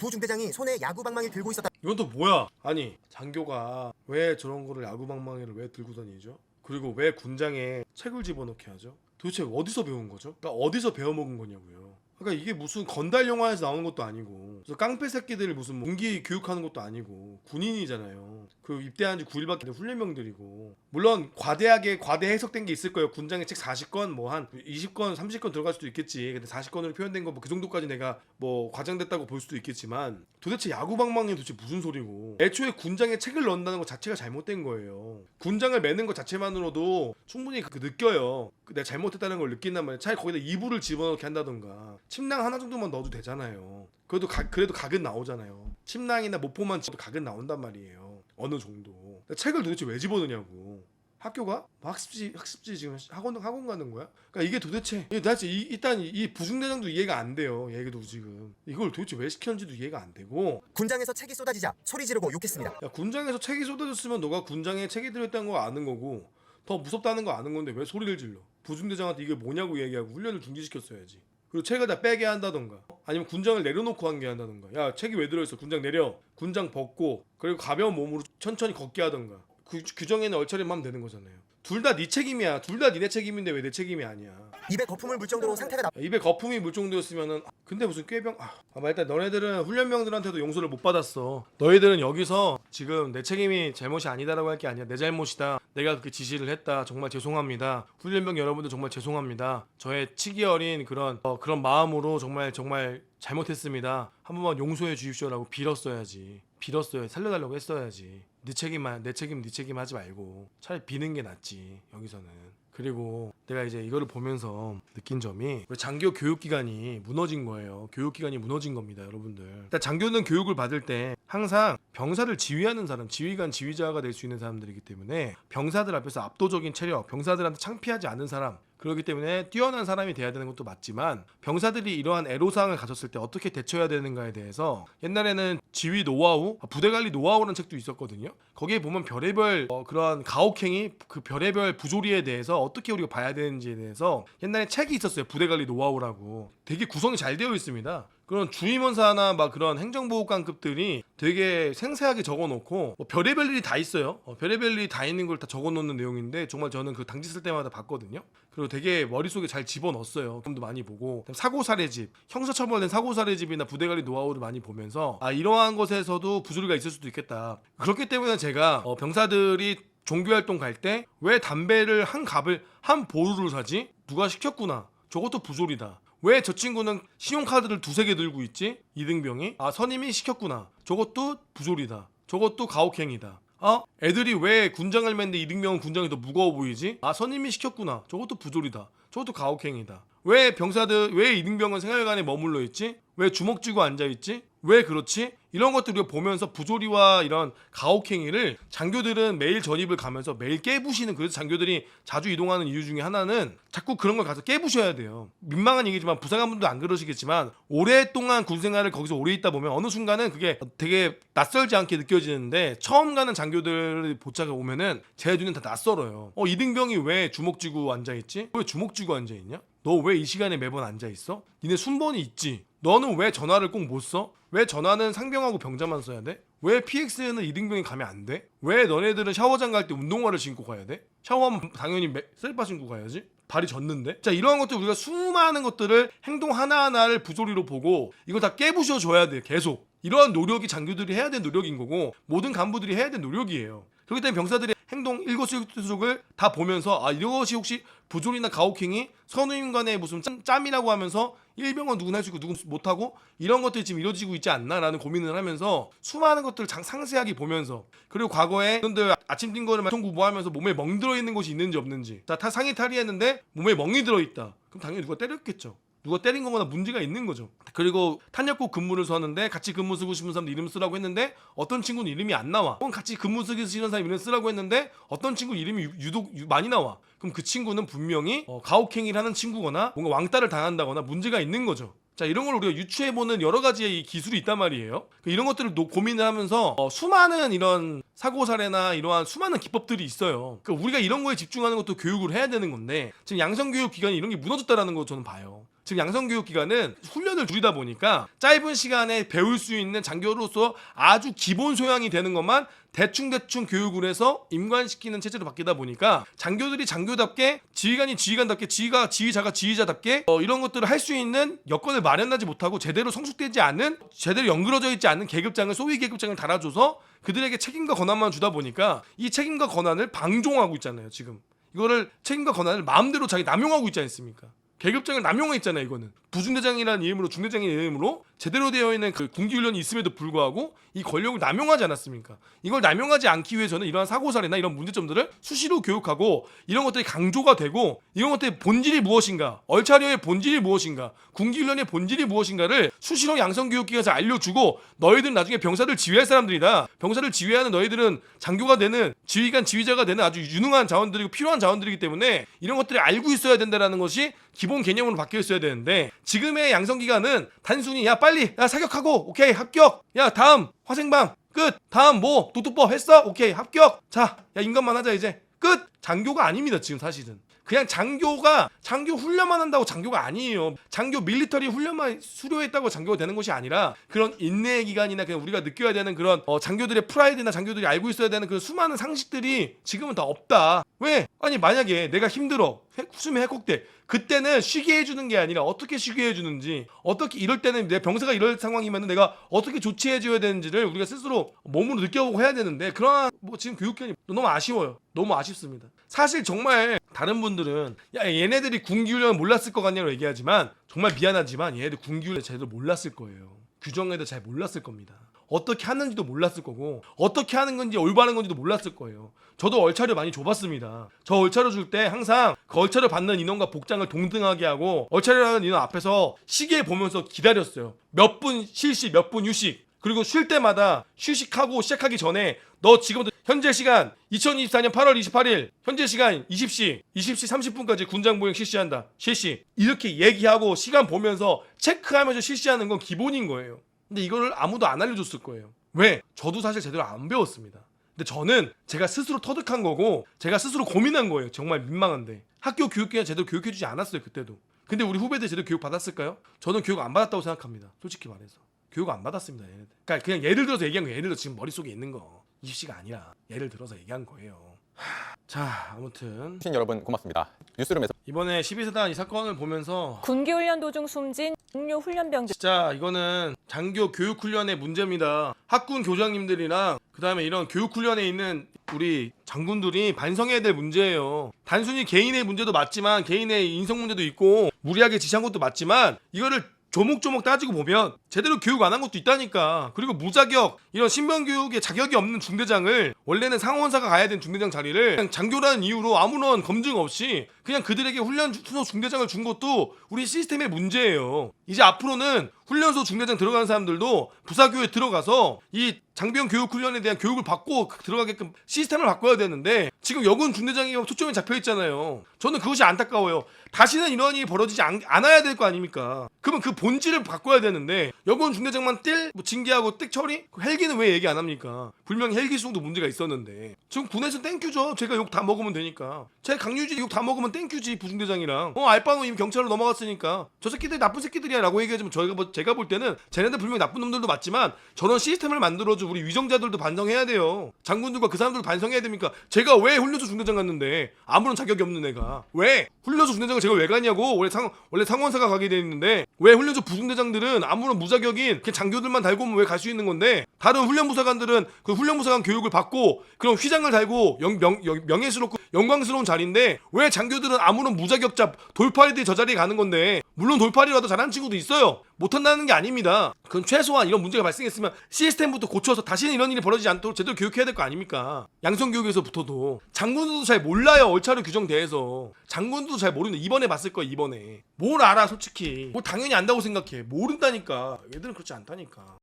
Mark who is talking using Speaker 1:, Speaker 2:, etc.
Speaker 1: 부중대장이 손에 야구 방망이를 들고 있었다.
Speaker 2: 이건 또 뭐야? 아니 장교가 왜 저런 거를 야구방망이를 왜 들고 다니죠? 그리고 왜 군장에 책을 집어넣게 하죠? 도대체 어디서 배운 거죠? 그러니까 어디서 배워먹은 거냐고요. 그러니까 이게 무슨 건달 영화에서 나오는 것도 아니고 그래서 깡패 새끼들 무슨 공기 교육하는 것도 아니고 군인이잖아요. 그 입대한 지 9일밖에 된 훈련병들이고 물론 과대하게 과대 해석된 게 있을 거예요. 군장에 책 40권 뭐 한 20권 30권 들어갈 수도 있겠지. 근데 40권으로 표현된 거 뭐 그 정도까지 내가 뭐 과장됐다고 볼 수도 있겠지만 도대체 야구 방망이 도대체 무슨 소리고 애초에 군장에 책을 넣는다는 것 자체가 잘못된 거예요. 군장을 매는 것 자체만으로도 충분히 그 느껴요. 그 내가 잘못했다는 걸 느낀단 말이야. 차라리 거기다 이불을 집어넣게 한다던가 침낭 하나 정도만 넣어도 되잖아요. 그래도 각 그래도 각은 나오잖아요. 침낭이나 모포만 집어도 각은 나온단 말이에요. 어느 정도. 책을 도대체 왜 집어넣냐고. 학교가 뭐 학습지 학습지 지금 학원 학원 가는 거야? 그러니까 이게 도대체 이게 이, 일단 이, 이 부중대장도 이해가 안 돼요. 얘기도 지금 이걸 도대체 왜 시켰는지도 이해가 안 되고
Speaker 1: 군장에서 책이 쏟아지자 소리 지르고 욕했습니다.
Speaker 2: 야 군장에서 책이 쏟아졌으면 너가 군장에 책이 들어있다는 거 아는 거고 더 무섭다는 거 아는 건데 왜 소리를 질러? 부중대장한테 이게 뭐냐고 얘기하고 훈련을 중지시켰어야지. 그리고 책을 다 빼게 한다던가 아니면 군장을 내려놓고 한 게 한다던가. 야 책이 왜 들어있어? 군장 내려. 군장 벗고 그리고 가벼운 몸으로 천천히 걷게 하던가. 그 규정에는 얼차림만 하면 되는 거잖아요 둘 다 네 책임이야. 둘 다 니네 책임인데 왜 내 책임이 아니야?
Speaker 1: 입에 거품을 물 정도로 상태가 나.
Speaker 2: 야, 입에 거품이 물 정도였으면은 아, 근데 무슨 꾀병 아, 아마 일단 너네들은 훈련병들한테도 용서를 못 받았어. 너희들은 여기서 지금 내 책임이 잘못이 아니다라고 할 게 아니야. 내 잘못이다. 내가 그렇게 지시를 했다. 정말 죄송합니다. 훈련병 여러분들 정말 죄송합니다. 저의 치기 어린 그런 어, 그런 마음으로 정말 정말 잘못했습니다. 한 번만 용서해 주십시오라고 빌었어야지 빌었어야 살려달라고 했어야지 네 책임만 내 책임 네 책임 하지 말고 차라리 비는 게 낫지 여기서는 그리고 내가 이제 이거를 보면서 느낀 점이 장교 교육기관이 무너진 거예요. 교육기관이 무너진 겁니다, 여러분들. 일단 장교는 교육을 받을 때 항상 병사를 지휘하는 사람, 지휘관, 지휘자가 될 수 있는 사람들이기 때문에 병사들 앞에서 압도적인 체력, 병사들한테 창피하지 않은 사람, 그렇기 때문에 뛰어난 사람이 돼야 되는 것도 맞지만 병사들이 이러한 애로사항을 가졌을 때 어떻게 대처해야 되는가에 대해서 옛날에는 지휘 노하우, 아, 부대 관리 노하우라는 책도 있었거든요. 거기에 보면 별의별 어, 그러한 가혹행위, 그 별의별 부조리에 대해서 어떻게 우리가 봐야 되는지에 대해서 옛날에 책이 있었어요. 부대 관리 노하우라고. 되게 구성이 잘 되어 있습니다. 그런 주임원사나 막 그런 행정보호관급들이 되게 생생하게 적어놓고 뭐 별의별 일이 다 있어요. 어, 별의별 일이 다 있는 걸 다 적어놓는 내용인데 정말 저는 그 당지 쓸 때마다 봤거든요. 그리고 되게 머릿속에 잘 집어넣었어요. 좀도 많이 보고 사고사례집, 형사처벌된 사고사례집이나 부대관리 노하우를 많이 보면서 아 이러한 것에서도 부조리가 있을 수도 있겠다. 그렇기 때문에 제가 어, 병사들이 종교활동 갈 때 왜 담배를 한 갑을 한 보루를 사지? 누가 시켰구나. 저것도 부조리다. 왜 저 친구는 신용카드를 두세 개 들고 있지? 이등병이? 아 선임이 시켰구나. 저것도 부조리다. 저것도 가혹행위다. 어? 애들이 왜 군장을 맸는데 이등병은 군장이 더 무거워 보이지? 아 선임이 시켰구나. 저것도 부조리다. 저것도 가혹행위다. 왜 병사들 왜 이등병은 생활관에 머물러 있지? 왜 주먹 쥐고 앉아 있지? 왜 그렇지? 이런 것들 우리가 보면서 부조리와 이런 가혹행위를 장교들은 매일 전입을 가면서 매일 깨부시는 그래서 장교들이 자주 이동하는 이유 중에 하나는 자꾸 그런 걸 가서 깨부셔야 돼요. 민망한 얘기지만 부사관 분도 안 그러시겠지만 오랫동안 군 생활을 거기서 오래 있다 보면 어느 순간은 그게 되게 낯설지 않게 느껴지는데 처음 가는 장교들 보차가 오면은 제 눈엔 다 낯설어요. 어 이등병이 왜 주먹 쥐고 앉아 있지? 왜 주먹 쥐고 앉아 있냐? 너 왜 이 시간에 매번 앉아 있어? 니네 순번이 있지. 너는 왜 전화를 꼭 못 써? 왜 전화는 상병하고 병자만 써야 돼? 왜 PX에는 이등병이 가면 안 돼? 왜 너네들은 샤워장 갈 때 운동화를 신고 가야 돼? 샤워하면 당연히 매- 셀바 신고 가야지. 발이 졌는데? 자, 이러한 것들 우리가 수많은 것들을 행동 하나하나를 부조리로 보고 이거 다 깨부셔 줘야 돼. 계속. 이러한 노력이 장교들이 해야 되는 노력인 거고 모든 간부들이 해야 되는 노력이에요. 그렇기 때문에 병사들의 행동 일거수일투족을 다 보면서 아 이것이 혹시 부조리나 가혹행위? 선우임 간의 무슨 짬, 짬이라고 하면서 일병은 누구나 할 수 있고 누군 못하고 이런 것들이 지금 이루어지고 있지 않나라는 고민을 하면서 수많은 것들을 장, 상세하게 보면서 그리고 과거에 여러분들 아침 띵거를 통구보하면서 몸에 멍 들어 있는 곳이 있는지 없는지. 자타 상의 탈의했는데 몸에 멍이 들어 있다. 그럼 당연히 누가 때렸겠죠 누가 때린 거거나 문제가 있는 거죠. 그리고 탄약국 근무를 서는데 같이 근무 쓰고 싶은 사람들 이름 쓰라고 했는데 어떤 친구는 이름이 안 나와. 혹은 같이 근무 쓰기 싫은 사람 이름 쓰라고 했는데 어떤 친구 이름이 유- 유독 유- 많이 나와. 그럼 그 친구는 분명히 어, 가혹행위를 하는 친구거나 뭔가 왕따를 당한다거나 문제가 있는 거죠. 자 이런 걸 우리가 유추해보는 여러 가지의 이 기술이 있단 말이에요. 그 이런 것들을 노- 고민을 하면서 어, 수많은 이런 사고 사례나 이러한 수많은 기법들이 있어요. 그 우리가 이런 거에 집중하는 것도 교육을 해야 되는 건데 지금 양성 교육 기관이 이런 게 무너졌다라는 거 저는 봐요. 지금 양성교육 기간은 훈련을 줄이다 보니까 짧은 시간에 배울 수 있는 장교로서 아주 기본 소양이 되는 것만 대충대충 교육을 해서 임관시키는 체제로 바뀌다 보니까 장교들이 장교답게 지휘관이 지휘관답게 지휘가 지휘자가 지휘자답게 어, 이런 것들을 할 수 있는 여건을 마련하지 못하고 제대로 성숙되지 않은 제대로 연그러져 있지 않는 계급장을 소위 계급장을 달아줘서 그들에게 책임과 권한만 주다 보니까 이 책임과 권한을 방종하고 있잖아요 지금 이거를 책임과 권한을 마음대로 자기 남용하고 있지 않습니까? 계급장을 남용했잖아요 이거는. 부중대장이라는 이름으로 중대장이라는 이름으로 제대로 되어 있는 그 군기훈련이 있음에도 불구하고 이 권력을 남용하지 않았습니까? 이걸 남용하지 않기 위해서는 이러한 사고사례나 이런 문제점들을 수시로 교육하고 이런 것들이 강조가 되고 이런 것들의 본질이 무엇인가 얼차려의 본질이 무엇인가 군기훈련의 본질이 무엇인가를 수시로 양성교육기관에서 알려주고 너희들은 나중에 병사들 지휘할 사람들이다 병사를 지휘하는 너희들은 장교가 되는 지휘관 지휘자가 되는 아주 유능한 자원들이고 필요한 자원들이기 때문에 이런 것들을 알고 있어야 된다라는 것이 기본 개념으로 바뀌어 있어야 되는데 지금의 양성기간은 단순히 야 빨리 야 사격하고. 오케이 합격. 야 다음. 화생방. 끝. 다음 뭐? 도둑법 했어? 오케이 합격. 자야 인간만 하자 이제. 끝. 장교가 아닙니다 지금 사실은 그냥 장교가 장교 훈련만 한다고 장교가 아니에요. 장교 밀리터리 훈련만 수료했다고 장교가 되는 것이 아니라 그런 인내의 기간이나 그냥 우리가 느껴야 되는 그런 어, 장교들의 프라이드나 장교들이 알고 있어야 되는 그 수많은 상식들이 지금은 다 없다. 왜? 아니 만약에 내가 힘들어 해- 숨이 해곡돼 그때는 쉬게 해주는 게 아니라 어떻게 쉬게 해주는지 어떻게 이럴 때는 내 병사가 이럴 상황이면 내가 어떻게 조치해줘야 되는지를 우리가 스스로 몸으로 느껴보고 해야 되는데 그러나 뭐 지금 교육견이 너무 아쉬워요 너무 아쉽습니다 사실 정말 다른 분들은 야 얘네들이 군기훈련 몰랐을 것 같냐고 얘기하지만 정말 미안하지만 얘네들 군기훈련 제대로 몰랐을 거예요 규정에 대해 잘 몰랐을 겁니다 어떻게 하는지도 몰랐을 거고 어떻게 하는 건지 올바른 건지도 몰랐을 거예요. 저도 얼차려 많이 줘봤습니다. 저 얼차려 줄 때 항상 그 얼차려 받는 인원과 복장을 동등하게 하고 얼차려하는 인원 앞에서 시계 보면서 기다렸어요. 몇 분 실시, 몇 분 휴식. 그리고 쉴 때마다 휴식하고 시작하기 전에 너 지금부터 현재 시간 2024년 8월 28일 현재 시간 20시 20시 30분까지 군장 보행 실시한다. 실시. 이렇게 얘기하고 시간 보면서 체크하면서 실시하는 건 기본인 거예요. 근데 이거를 아무도 안 알려줬을 거예요. 왜? 저도 사실 제대로 안 배웠습니다. 근데 저는 제가 스스로 터득한 거고 제가 스스로 고민한 거예요. 정말 민망한데 학교 교육기관 제대로 교육해주지 않았어요 그때도. 근데 우리 후배들 제대로 교육 받았을까요? 저는 교육 안 받았다고 생각합니다. 솔직히 말해서 교육 안 받았습니다. 얘네들. 그러니까 그냥 예를 들어서 얘기한 거예요. 예를 들어 지금 머릿속에 있는 거 20시가 아니라 예를 들어서 얘기한 거예요. 하, 자 아무튼
Speaker 3: 시청자 여러분 고맙습니다. 뉴스룸에서
Speaker 2: 이번에 12세단 이 사건을 보면서
Speaker 4: 군기 훈련 도중 숨진 중요 훈련병들
Speaker 2: 진짜 이거는 장교 교육 훈련의 문제입니다. 학군 교장님들이랑 그다음에 이런 교육 훈련에 있는 우리 장군들이 반성해야 될 문제예요. 단순히 개인의 문제도 맞지만 개인의 인성 문제도 있고 무리하게 지시한 것도 맞지만 이거를 조목조목 따지고 보면 제대로 교육 안 한 것도 있다니까. 그리고 무자격 이런 신병 교육에 자격이 없는 중대장을 원래는 상원사가 가야 되는 중대장 자리를 그냥 장교라는 이유로 아무런 검증 없이 그냥 그들에게 훈련 수소 중대장을 준 것도 우리 시스템의 문제예요. 이제 앞으로는 훈련소 중대장 들어가는 사람들도 부사교에 들어가서 이 장병 교육 훈련에 대한 교육을 받고 들어가게끔 시스템을 바꿔야 되는데 지금 여군 중대장이 초점이 잡혀 있잖아요. 저는 그것이 안타까워요. 다시는 이런 일이 벌어지지 않, 않아야 될 거 아닙니까? 그러면 그 본질을 바꿔야 되는데 여군 중대장만 띨 뭐 징계하고 띡 처리? 그 헬기는 왜 얘기 안 합니까? 분명히 헬기 수송도 문제가 있었는데 지금 군에서 땡큐죠. 제가 욕 다 먹으면 되니까. 제 강유지 욕 다 먹으면 땡큐지 부중대장이랑. 어 알바노 이미 경찰로 넘어갔으니까 저 새끼들 나쁜 새끼들이야라고 얘기하지만 저희가 뭐, 제가 볼 때는 쟤네들 분명히 나쁜 놈들도 맞지만 저런 시스템을 만들어줘 우리 위정자들도 반성해야 돼요. 장군들과 그 사람들 반성해야 됩니까? 제가 왜 훈련소 중대장 갔는데 아무런 자격이 없는 애가 왜 훈련소 중대장 을 제가 왜 가냐고 원래 상 원래 상원사가 가게 돼 있는데 왜 훈련소 부중대장들은 아무런 무자격인 그냥 장교들만 달고 오면 왜 갈 수 있는 건데 다른 훈련부사관들은 그 훈련부사관 교육을 받고 그런 휘장을 달고 영, 명, 영- 명예스럽고 영광스러운 자리인데 왜 장교들은 아무런 무자격자 돌팔이들이 저 자리에 가는 건데 물론 돌팔이라도 잘하는 친구도 있어요. 못한다는 게 아닙니다. 그건 최소한 이런 문제가 발생했으면 시스템부터 고쳐서 다시는 이런 일이 벌어지지 않도록 제대로 교육해야 될 거 아닙니까? 양성교육에서부터도. 장군들도 잘 몰라요 얼차려 규정 대해서. 장군들도 잘 모르는데 이번에 봤을 거야 이번에. 뭘 알아 솔직히. 뭐 당연히 안다고 생각해. 모른다니까. 얘들은 그렇지 않다니까